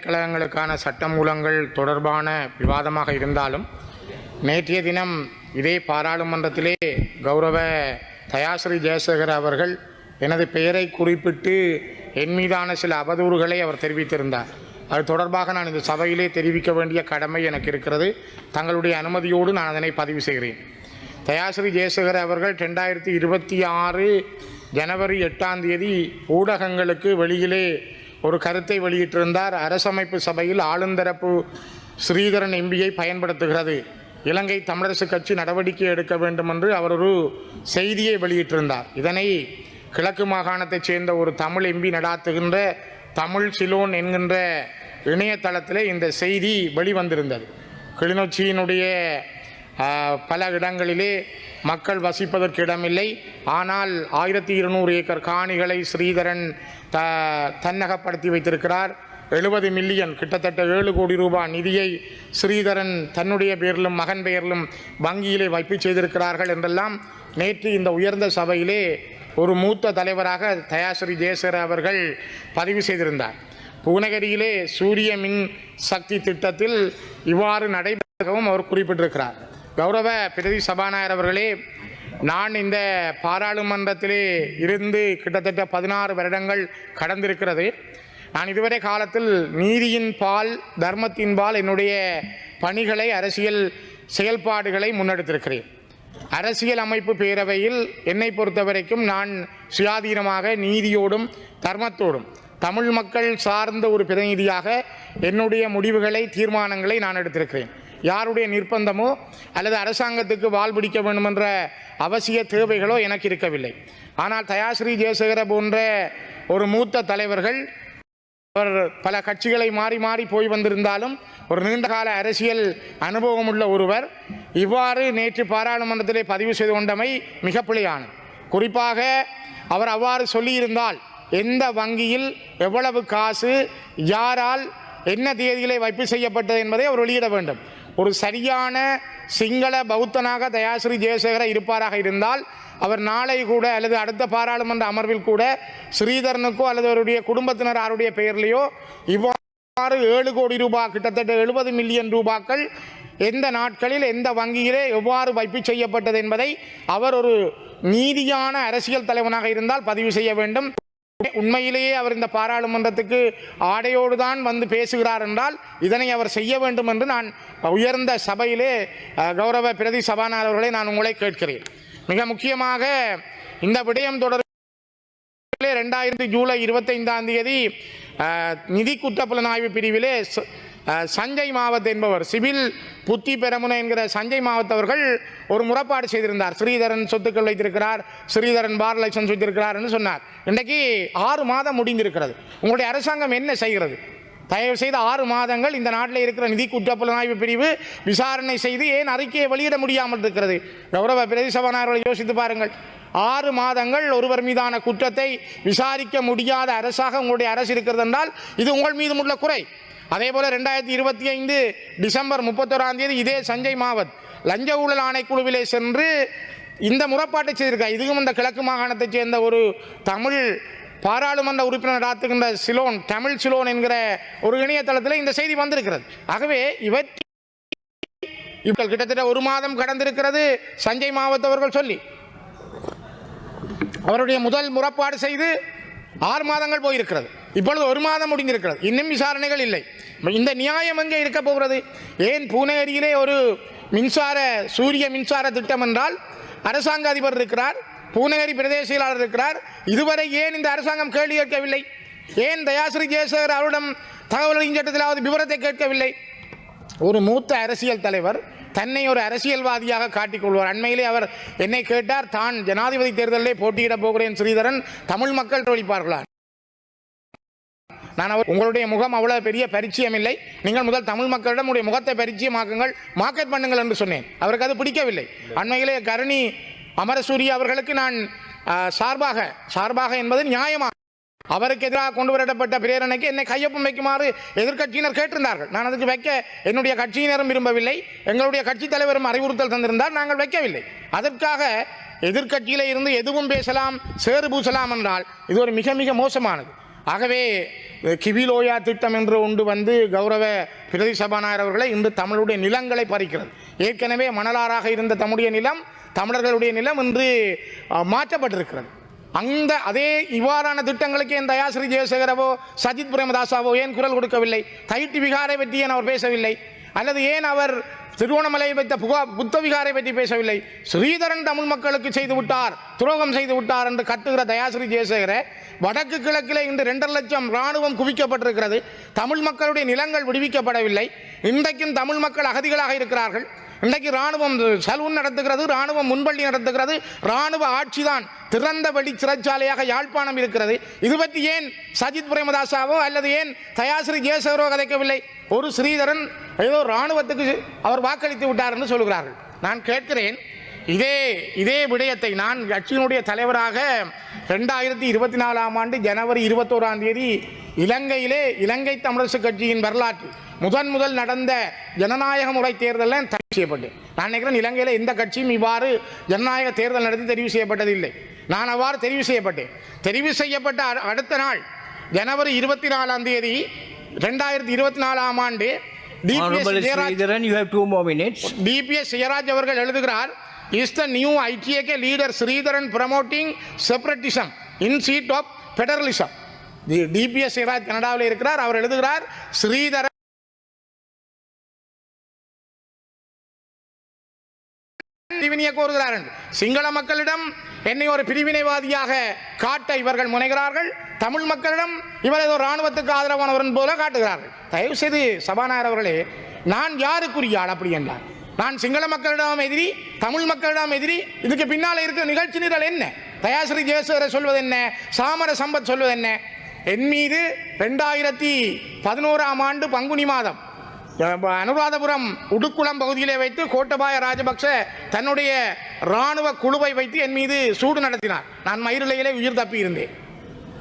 பல்கலைக்கழகங்களுக்கான சட்டமூலங்கள் தொடர்பான விவாதமாக இருந்தாலும் நேற்றைய தினம் இதே பாராளுமன்றத்திலே கௌரவ தயாஸ்ரீ ஜெயசேகர் அவர்கள் எனது பெயரை குறிப்பிட்டு என் மீதான சில அவதூறுகளை அவர் தெரிவித்திருந்தார். அது தொடர்பாக நான் இந்த சபையிலே தெரிவிக்க வேண்டிய கடமை எனக்கு இருக்கிறது. தங்களுடைய அனுமதியோடு நான் அதனை பதிவு செய்கிறேன். தயாஸ்ரீ ஜெயசேகர் அவர்கள் ரெண்டாயிரத்தி இருபத்தி ஆறு ஜனவரி எட்டாம் தேதி ஊடகங்களுக்கு வெளியிலே ஒரு கருத்தை வெளியிட்டிருந்தார். அரசமைப்பு சபையில் ஆளுந்தரப்பு ஸ்ரீதரன் எம்பியை பயன்படுத்துகிறது. இலங்கை தமிழரசு கட்சி நடவடிக்கை எடுக்க வேண்டும் என்று அவர் ஒரு செய்தியை வெளியிட்டிருந்தார். இதனை கிழக்கு மாகாணத்தைச் சேர்ந்த ஒரு தமிழ் எம்பி நடாத்துகின்ற தமிழ் சிலோன் என்கின்ற இணையதளத்தில் இந்த செய்தி வெளிவந்திருந்தது. கிளிநொச்சியினுடைய பல இடங்களிலே மக்கள் வசிப்பதற்கு இடமில்லை. ஆனால் ஆயிரத்தி இருநூறு ஏக்கர் காணிகளை ஸ்ரீதரன் த தன்னகப்படுத்தி வைத்திருக்கிறார். எழுபது மில்லியன் கிட்டத்தட்ட ஏழு கோடி ரூபாய் நிதியை ஸ்ரீதரன் தன்னுடைய பேரிலும் மகன் பெயரிலும் வங்கியிலே வைப்பு செய்திருக்கிறார்கள் என்றெல்லாம் நேற்று இந்த உயர்ந்த சபையிலே ஒரு மூத்த தலைவராக தயாஸ்ரீ ஜெயசேகர் அவர்கள் பதிவு செய்திருந்தார். பூநகரியிலே சூரிய மின் சக்தி திட்டத்தில் இவ்வாறு நடைபெறவும் அவர் குறிப்பிட்டிருக்கிறார். கௌரவ பிரதி சபாநாயகர் அவர்களே நான் இந்த பாராளுமன்றத்திலே இருந்து கிட்டத்தட்ட பதினாறு வருடங்கள் கடந்திருக்கிறது. நான் இதுவரை காலத்தில் நீதியின் பால் தர்மத்தின் பால் என்னுடைய பணிகளை அரசியல் செயல்பாடுகளை முன்னெடுத்திருக்கிறேன். அரசியல் அமைப்பு பேரவையில் என்னை பொறுத்தவரைக்கும் நான் சுயாதீனமாக நீதியோடும் தர்மத்தோடும் தமிழ் மக்கள் சார்ந்த ஒரு பிரதிநிதியாக என்னுடைய முடிவுகளை தீர்மானங்களை நான் எடுத்திருக்கிறேன். யாருடைய நிர்பந்தமோ அல்லது அரசாங்கத்துக்கு வால் பிடிக்க வேண்டுமென்ற அவசிய தேவைகளோ எனக்கு இருக்கவில்லை. ஆனால் தயாஸ்ரீ ஜெயசேகர போன்ற ஒரு மூத்த தலைவர்கள் அவர் பல கட்சிகளை மாறி மாறி போய் வந்திருந்தாலும் ஒரு நீண்டகால அரசியல் அனுபவம் உள்ள ஒருவர் இவ்வாறு நேற்று பாராளுமன்றத்திலே பதிவு செய்து கொண்டமை மிக பிழையானது. குறிப்பாக அவர் அவ்வாறு சொல்லியிருந்தால் எந்த வங்கியில் எவ்வளவு காசு யாரால் என்ன தேதியிலே வைப்பு செய்யப்பட்டது என்பதை அவர் வெளியிட வேண்டும். ஒரு சரியான சிங்கள பௌத்தனாக தயாஸ்ரீ ஜெயசேகர இருப்பாராக இருந்தால் அவர் நாளை கூட அல்லது அடுத்த பாராளுமன்ற அமர்வில் கூட ஸ்ரீதரனுக்கோ அல்லது அவருடைய குடும்பத்தினர் யாருடைய பெயர்லையோ இவ்வாறு ஏழு கோடி ரூபாய் கிட்டத்தட்ட எழுபது மில்லியன் ரூபாக்கள் எந்த நாட்களில் எந்த வங்கியிலே எவ்வாறு வைப்பு செய்யப்பட்டது என்பதை அவர் ஒரு நீதியான அரசியல் தலைவனாக இருந்தால் பதிவு செய்ய வேண்டும். உண்மையிலேயே அவர் இந்த பாராளுமன்றத்துக்கு ஆடையோடு தான் வந்து பேசுகிறார் என்றால் இதனை அவர் செய்ய வேண்டும் என்று நான் உயர்ந்த சபையிலே கௌரவ பிரதி சபாநாயகர் நான் உங்களை கேட்கிறேன். மிக முக்கியமாக இந்த விடயம் தொடர்பிலே ரெண்டாயிரத்தி ஜூலை இருபத்தைந்தாம் தேதி நிதி குற்றப்புலனாய்வு பிரிவிலே சஞ்சய் மாவத் என்பவர் சிவில் புத்தி பெரமுன என்கிற சஞ்சய் மாவத் அவர்கள் ஒரு முறைப்பாடு செய்திருந்தார். ஸ்ரீதரன் சொத்துக்கள் வைத்திருக்கிறார் ஸ்ரீதரன் பார் லைசன்ஸ் வைத்திருக்கிறார் என்று சொன்னார். இன்றைக்கு ஆறு மாதம் முடிந்திருக்கிறது. உங்களுடைய அரசாங்கம் என்ன செய்கிறது? தயவு செய்து ஆறு மாதங்கள் இந்த நாட்டில் இருக்கிற நிதி குற்றப்புலனாய்வு பிரிவு விசாரணை செய்து ஏன் அறிக்கையை வெளியிட முடியாமல் இருக்கிறது? கௌரவ பிரதி சபாநாயகர்களை யோசித்து பாருங்கள். ஆறு மாதங்கள் ஒருவர் மீதான குற்றத்தை விசாரிக்க முடியாத அரசாக உங்களுடைய அரசு இருக்கிறது என்றால் இது உங்கள் மீது உள்ள குறை. அதே போல் ரெண்டாயிரத்தி இருபத்தி ஐந்து டிசம்பர் முப்பத்தோராம் தேதி இதே சஞ்சய் மாவத் லஞ்ச ஊழல் ஆணைக்குழுவிலே சென்று இந்த முறைப்பாட்டை செய்திருக்கார். இதுவும் இந்த கிழக்கு மாகாணத்தைச் சேர்ந்த ஒரு தமிழ் பாராளுமன்ற உறுப்பினர் ஆத்துகின்ற சிலோன் தமிழ் சிலோன் என்கிற ஒரு இணையதளத்தில் இந்த செய்தி வந்திருக்கிறது. ஆகவே இவற்றை இவர்கள் கிட்டத்தட்ட ஒரு மாதம் கடந்திருக்கிறது சஞ்சய் மாவத் அவர்கள் சொல்லி. அவருடைய முதல் முறைப்பாடு செய்து ஆறு மாதங்கள் போயிருக்கிறது. இப்பொழுது ஒரு மாதம் முடிந்திருக்கிறது. இன்னும் விசாரணைகள் இல்லை. இந்த நியாயம் எங்கே இருக்க போகிறது? ஏன் பூனேரியிலே ஒரு மின்சார சூரிய மின்சார திட்டம் என்றால் அரசாங்க அதிபர் இருக்கிறார் பூனேரி பிரதேச செயலாளர் இருக்கிறார். இதுவரை ஏன் இந்த அரசாங்கம் கேள்வி கேட்கவில்லை? ஏன் தயாஸ்ரீ ஜெயசேகர் அவரிடம் தகவல் அறியும் சட்டத்திலாவது விவரத்தை கேட்கவில்லை? ஒரு மூத்த அரசியல் தலைவர் தன்னை ஒரு அரசியல்வாதியாக காட்டிக்கொள்வார் அண்மையிலே அவர் என்னை கேட்டார் தான் ஜனாதிபதி தேர்தலிலே போட்டியிடப் போகிறேன் ஸ்ரீதரன். தமிழ் மக்கள் தோழிப்பார்களா நான் அவர் உங்களுடைய முகம் அவ்வளவு பெரிய பரிச்சயம் இல்லை. நீங்கள் முதல் தமிழ் மக்களிடம் உடைய முகத்தை பரிச்சயமாக்குங்கள். மார்க்கெட் பண்ணுங்கள் என்று சொன்னேன். அவருக்கு அது பிடிக்கவில்லை. அண்மையிலே கருணி அமரசூரிய அவர்களுக்கு நான் சார்பாக சார்பாக என்பது நியாயமாக அவருக்கு எதிராக கொண்டு வரப்பட்ட பிரேரணைக்கு என்னை கையொப்பம் வைக்குமாறு எதிர்க்கட்சியினர் கேட்டிருந்தார்கள். நான் அதுக்கு வைக்க என்னுடைய கட்சியினரும் விரும்பவில்லை. எங்களுடைய கட்சித் தலைவரும் அறிவுறுத்தல் தந்திருந்தால் நாங்கள் வைக்கவில்லை. அதற்காக எதிர்க்கட்சியில இருந்து எதுவும் பேசலாம் சேறு பூசலாம் என்றால் இது ஒரு மிக மிக மோசமானது. ஆகவே கிவிலோயா திட்டம் என்று ஒன்று வந்து கௌரவ பிரதி சபாநாயகர் அவர்களை இன்று தமிழுடைய நிலங்களை பறிக்கிறது. ஏற்கனவே மணலாராக இருந்த தம்முடைய நிலம் தமிழர்களுடைய நிலம் இன்று மாற்றப்பட்டிருக்கிறது. அந்த அதே இவ்வாறான திட்டங்களுக்கு என் தயாஸ்ரீ ஜெயசேகரவோ சஜித் பிரேமதாசாவோ ஏன் குரல் கொடுக்கவில்லை? தைட்டி விகாரை பற்றி ஏன் அவர் பேசவில்லை? அல்லது ஏன் அவர் திருவோணமலையை வைத்த புகா புத்தவிகாரை பற்றி பேசவில்லை. ஸ்ரீதரன் தமிழ் மக்களுக்கு செய்து விட்டார் துரோகம் செய்து விட்டார் என்று கத்துகிற தயாஸ்ரீ ஜெயசேகர வடக்கு கிழக்கில் இன்று ரெண்டரை லட்சம் இராணுவம் குவிக்கப்பட்டிருக்கிறது. தமிழ் மக்களுடைய நிலங்கள் விடுவிக்கப்படவில்லை. இன்றைக்கும் தமிழ் மக்கள் அகதிகளாக இருக்கிறார்கள். இன்றைக்கு ராணுவம் சலூன் நடத்துகிறது ராணுவம் முன்பள்ளி நடத்துகிறது ராணுவ ஆட்சிதான் திறந்த வழி சிறைச்சாலையாக யாழ்ப்பாணம் இருக்கிறது. இது பற்றி ஏன் சஜித் பிரேமதாசாவோ அல்லது ஏன் தயாஸ்ரீ ஜெயசேகரோ கதைக்கவில்லை? ஒரு ஸ்ரீதரன் ஏதோ ராணுவத்துக்கு அவர் வாக்களித்து விட்டார் என்று சொல்கிறார்கள். நான் கேட்கிறேன் இதே இதே விடயத்தை நான் கட்சியினுடைய தலைவராக ரெண்டாயிரத்தி இருபத்தி நாலாம் ஆண்டு ஜனவரி இருபத்தோராம் தேதி இலங்கையிலே இலங்கை தமிழரசு கட்சியின் வரலாற்று முதன் முதல் நடந்த ஜனநாயக முறை தேர்தலில் தெரிவு செய்யப்பட்டேன் நான் நினைக்கிறேன் இலங்கையில் எந்த கட்சியும் இவ்வாறு ஜனநாயக தேர்தல் நடத்தி தெரிவு செய்யப்பட்டதில்லை. நான் அவ்வாறு தெரிவு செய்யப்பட்டேன் தெரிவு செய்யப்பட்ட அடுத்த நாள் ஜனவரி இருபத்தி நாலாம் தேதி ரெண்டாயிரத்தி இருபத்தி நாலாம் ஆண்டு டிபிஎஸ் ஜெயராஜ் அவர்கள் எழுதுகிறார் is the new ITAK leader Sritharan promoting separatism in seat of federalism DBS Jeyaraj கனடாவில் இருக்கிறார் அவர் எழுதுகிறார் ஸ்ரீதரன் பிரிவினையை கோருகிறார்கள் சிங்கள மக்களிடம் என்னை ஒரு பிரிவினைவாதியாக காட்ட இவர்கள் முனைகிறார்கள். தமிழ் மக்களிடம் இவர் ஏதோ ராணுவத்துக்கு ஆதரவானவரன் போல காட்டுகிறார்கள். தயவு செய்து சபாநாயகர் அவர்களே நான் யாருக்குரிய ஆள் அப்படி என்றார். நான் சிங்கள மக்களிடம் எதிரி தமிழ் மக்களிடம் எதிரி. இதுக்கு பின்னால் இருக்கிற நிகழ்ச்சி நிரல் என்ன? தயாசிரி ஜெயசேகர சொல்வது என்ன? சாமர சம்பத் சொல்வது என்ன? என் மீது ரெண்டாயிரத்தி பதினோராம் ஆண்டு பங்குனி மாதம் அனுராதபுரம் உடுக்குளம் பகுதியிலே வைத்து கோட்டபாய ராஜபக்ச தன்னுடைய இராணுவ குழுவை வைத்து என் மீது சூடு நடத்தினார். நான் மயிரிழையிலே உயிர் தப்பி இருந்தேன்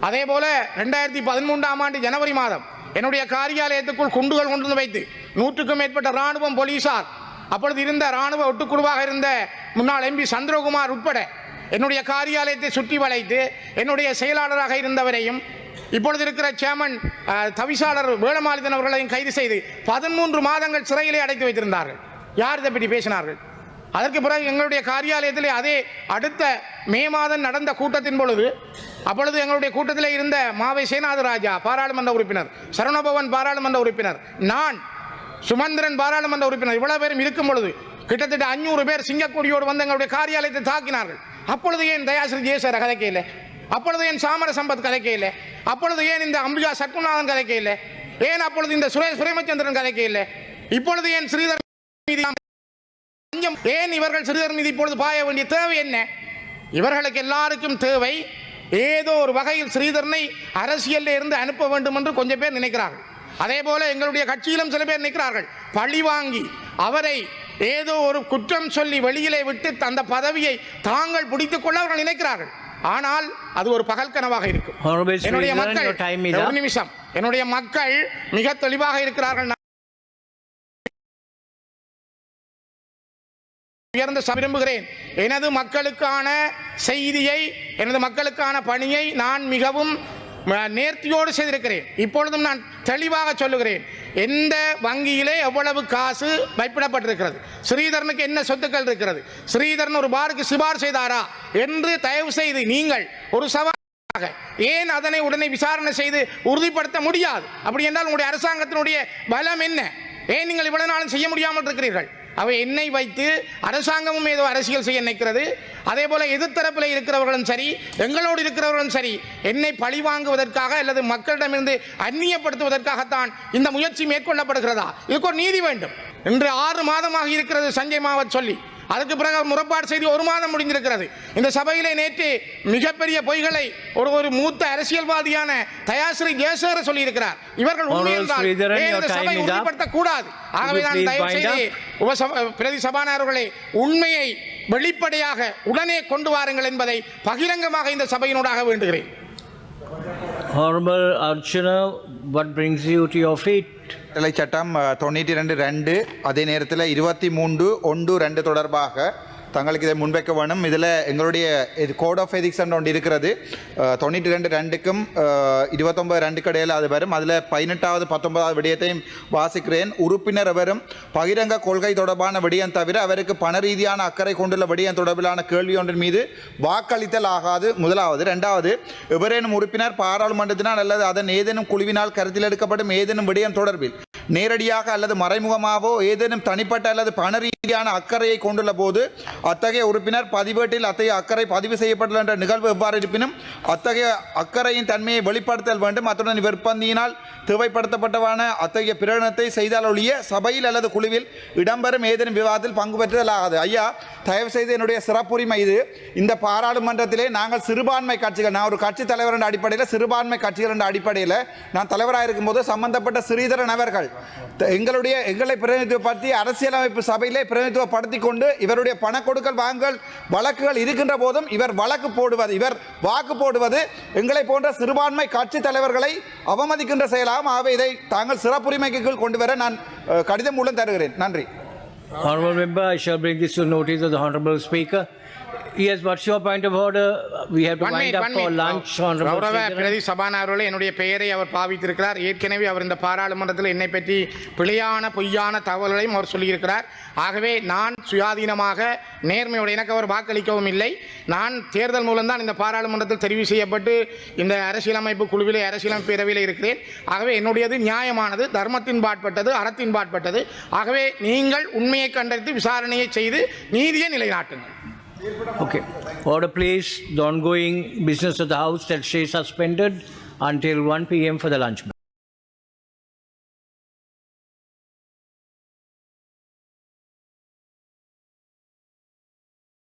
அதே போல ரெண்டாயிரத்தி பதிமூன்றாம் ஆண்டு ஜனவரி மாதம் என்னுடைய காரியாலயத்துக்குள் குண்டுகள் கொண்டு வந்து வைத்து நூற்றுக்கும் மேற்பட்ட இராணுவம் போலீசார் அப்பொழுது இருந்த இராணுவ ஒட்டுக்குழுவாக இருந்த முன்னாள் எம்பி சந்திரகுமார் உட்பட என்னுடைய காரியாலயத்தை சுற்றி வளைத்து என்னுடைய செயலாளராக இருந்தவரையும் இப்பொழுது இருக்கிற சேமன் தவிசாளர் வேளமாலிதன் அவர்களையும் கைது செய்து பதிமூன்று மாதங்கள் சிறையிலே அடைத்து வைத்திருந்தார்கள். யார் இதை பற்றி பேசினார்கள்? அதற்கு பிறகு எங்களுடைய காரியாலயத்திலே அதே அடுத்த மே மாதம் நடந்த கூட்டத்தின் பொழுது அப்பொழுது எங்களுடைய கூட்டத்தில் இருந்த மாவை சேனாதராஜா பாராளுமன்ற உறுப்பினர் சரணபவன் பாராளுமன்ற உறுப்பினர் நான் சுமந்திரன் பாராளுமன்ற உறுப்பினர் இவ்வளவு பேரும் இருக்கும் பொழுது கிட்டத்தட்ட அஞ்சூறு பேர் சிங்கக்கொடியோடு வந்து எங்களுடைய காரியாலயத்தை தாக்கினார்கள். அப்பொழுது ஏன் தயாசிரி ஜெயசேர கதைக்கையில் அப்பொழுது ஏன் சாமர சம்பத் கதைக்கையில் அப்பொழுது ஏன் இந்த அம்பிகா சத்குநாதன் கதைக்கையில் ஏன் அப்பொழுது இந்த சுரேஷ் பிரேமச்சந்திரன் கதைக்கையில் இப்பொழுது ஏன் ஸ்ரீதர் ஏன் இவர்கள் ஸ்ரீதர் மீது இப்பொழுது பாய வேண்டிய தேவை என்ன? இவர்களுக்கு எல்லாருக்கும் தேவை ஏதோ ஒரு வகையில் ஸ்ரீதரனை அரசியலில் இருந்து அனுப்ப வேண்டும் என்று கொஞ்சம் பேர் நினைக்கிறார்கள். அதே போல எங்களுடைய கட்சியிலும் சில பேர் நிற்கிறார்கள். பழி வாங்கி அவரை ஏதோ ஒரு குற்றம் சொல்லி வெளியிலே விட்டு அந்த பதவியை தாங்கள் பிடித்துக் கொள்ள அவர்கள் நினைக்கிறார்கள். ஆனால் அது ஒரு பகல் கனவாக இருக்கும். என்னுடைய மக்கள் ஒரு. நிமிஷம். என்னுடைய மக்கள் மிக தெளிவாக இருக்கிறார்கள். உயர்ந்த விரும்புகிறேன். எனது மக்களுக்கான செய்தியை எனது மக்களுக்கான பணியை நான் மிகவும் நேர்த்தியோடு செய்திருக்கிறேன். இப்பொழுதும் நான் தெளிவாக சொல்லுகிறேன். எந்த வங்கியிலே எவ்வளவு காசு வைப்பிடப்பட்டிருக்கிறது? ஸ்ரீதரனுக்கு என்ன சொத்துக்கள் இருக்கிறது? ஸ்ரீதரன் ஒரு பாருக்கு சிபார் செய்தாரா? என்று தயவு செய்து நீங்கள் ஒரு சவாலாக ஏன் அதனை உடனே விசாரணை செய்து உறுதிப்படுத்த முடியாது? அப்படி என்றால் உங்களுடைய அரசாங்கத்தினுடைய பலம் என்ன? ஏன் நீங்கள் இவ்வளவு நாளும் செய்ய முடியாமல் இருக்கிறீர்கள்? அவை என்னை வைத்து அரசாங்கமும் ஏதோ அரசியல் செய்ய நினைக்கிறது. அதே போல் எதிர்த்தரப்பில் இருக்கிறவர்களும் சரி எங்களோடு இருக்கிறவர்களும் சரி என்னை பழி வாங்குவதற்காக அல்லது மக்களிடமிருந்து அந்நியப்படுத்துவதற்காகத்தான் இந்த முயற்சி மேற்கொள்ளப்படுகிறதா? இதுக்கு ஒரு நீதி வேண்டும். இன்று ஆறு மாதமாக இருக்கிறது சஞ்சய் மாவத் சொல்லி. அதுக்கு பிறகு முறைப்பாடு செய்து ஒரு மாதம் முடிந்திருக்கிறது. இந்த சபையிலே நேற்று மிகப்பெரிய பொய்களை ஒரு ஒரு மூத்த அரசியல்வாதியான தயாஸ்ரீ ஜெயசேகர சொல்லியிருக்கிறார். இவர்கள் உண்மை Honorable என்றால் Sridharan, ஏன் your இந்த சபை ஆகவே நான் தயவு செய்து பிரதி சபாநாயகர்களே உண்மையை வெளிப்படையாக உடனே கொண்டு வாருங்கள் என்பதை பகிரங்கமாக இந்த சபையினூடாக வேண்டுகிறேன். ஹார்மல் Archana what brings you to your feet சட்டம் தொண்ணூற்றி ரெண்டு ரெண்டு அதே நேரத்தில் இருபத்தி மூன்று ஒன்று ரெண்டு தொடர்பாக தங்களுக்கு இதை முன்வைக்க வேணும். இதில் எங்களுடைய இது கோட் ஆஃப் எதிக்ஸ் ஒன்று இருக்கிறது. தொண்ணூற்றி ரெண்டு ரெண்டுக்கும் இருபத்தொம்பது ரெண்டுக்கு இடையில் அது வரும். அதில் பதினெட்டாவது பத்தொன்பதாவது விடயத்தையும் வாசிக்கிறேன். உறுப்பினர் அவரும் பகிரங்க கொள்கை தொடர்பான விடயம் தவிர அவருக்கு பண ரீதியான அக்கறை கொண்டுள்ள விடயம் தொடர்பிலான கேள்வி ஒன்றின் மீது வாக்களித்தல் ஆகாது. முதலாவது. ரெண்டாவது எவரேனும் உறுப்பினர் பாராளுமன்றத்தினால் அல்லது அதன் ஏதேனும் குழுவினால் கருத்தில் எடுக்கப்படும் ஏதேனும் விடயம் தொடர்பில் நேரடியாக அல்லது மறைமுகமாகவோ ஏதேனும் தனிப்பட்ட அல்லது பண ரீதியான அக்கறையை கொண்டுள்ள போது அத்தகைய உறுப்பினர் பதிவேட்டில் அத்தகைய அக்கறை பதிவு செய்யப்பட்டுள்ள என்ற நிகழ்வு எவ்வாறு இருப்பினும் அத்தகைய அக்கறையின் தன்மையை வெளிப்படுத்தல் வேண்டும். அத்துடன் விற்பந்தியினால் தேவைப்படுத்தப்பட்டவான அத்தகைய பிரகடனத்தை செய்தால் ஒழிய சபையில் அல்லது குழுவில் இடம்பெறும் ஏதேனும் விவாதத்தில் பங்கு பெற்றுதல் ஆகாது ஐயா தயவு செய்து என்னுடைய சிறப்புரிமை இது. இந்த பாராளுமன்றத்திலே நாங்கள் சிறுபான்மை கட்சிகள் நான் ஒரு கட்சி தலைவர் என்ற அடிப்படையில் சிறுபான்மை கட்சிகள் என்ற அடிப்படையில் நான் தலைவராக இருக்கும்போது சம்பந்தப்பட்ட ஸ்ரீதரன் அவர்கள் எங்களுடைய எங்களை பிரதிநிதித்துவப்படுத்தி அரசியலமைப்பு சபையிலே பிரதிநிதித்துவப்படுத்தி கொண்டு இவருடைய பண கொடுக்கல் வாங்கல் வழக்குகள் இருக்கின்ற போதும் இவர் வழக்கு போடுவது இவர் வாக்கு போடுவது எங்களை போன்ற சிறுபான்மை கட்சி தலைவர்களை அவமதிக்கின்ற செயலாகும் ஆகவே இதை தாங்கள் சிறப்புரிமைக்கு கீழ் கொண்டு வர நான் கடிதம் மூலம் தருகிறேன். நன்றி. Honorable member, I shall bring this to notice of the Honorable Speaker. Of order? We have to One wind minute, up one for minute. lunch, Honorable கௌரவ. பிரதி சபாநாயகர்களே என்னுடைய பெயரை அவர் பாவித்திருக்கிறார் ஏற்கனவே அவர் இந்த பாராளுமன்றத்தில் என்னை பற்றி பிழையான பொய்யான தகவல்களையும் அவர் சொல்லியிருக்கிறார் ஆகவே நான் சுயாதீனமாக நேர்மையோடு எனக்கு அவர் வாக்களிக்கவும் இல்லை நான் தேர்தல் மூலம்தான் இந்த பாராளுமன்றத்தில் தெரிவு செய்யப்பட்டு இந்த அரசியலமைப்பு குழுவிலே அரசியலமைப்பு பேரவையில் இருக்கிறேன் ஆகவே என்னுடையது நியாயமானது தர்மத்தின் பாட்பட்டது அறத்தின் பாட்பட்டது ஆகவே நீங்கள் உண்மையை கண்டறிந்து விசாரணையை செய்து நீதியை நிலைநாட்டுங்கள் Okay. Order please. The ongoing business of the House that stay suspended until 1 p.m. for the lunch break.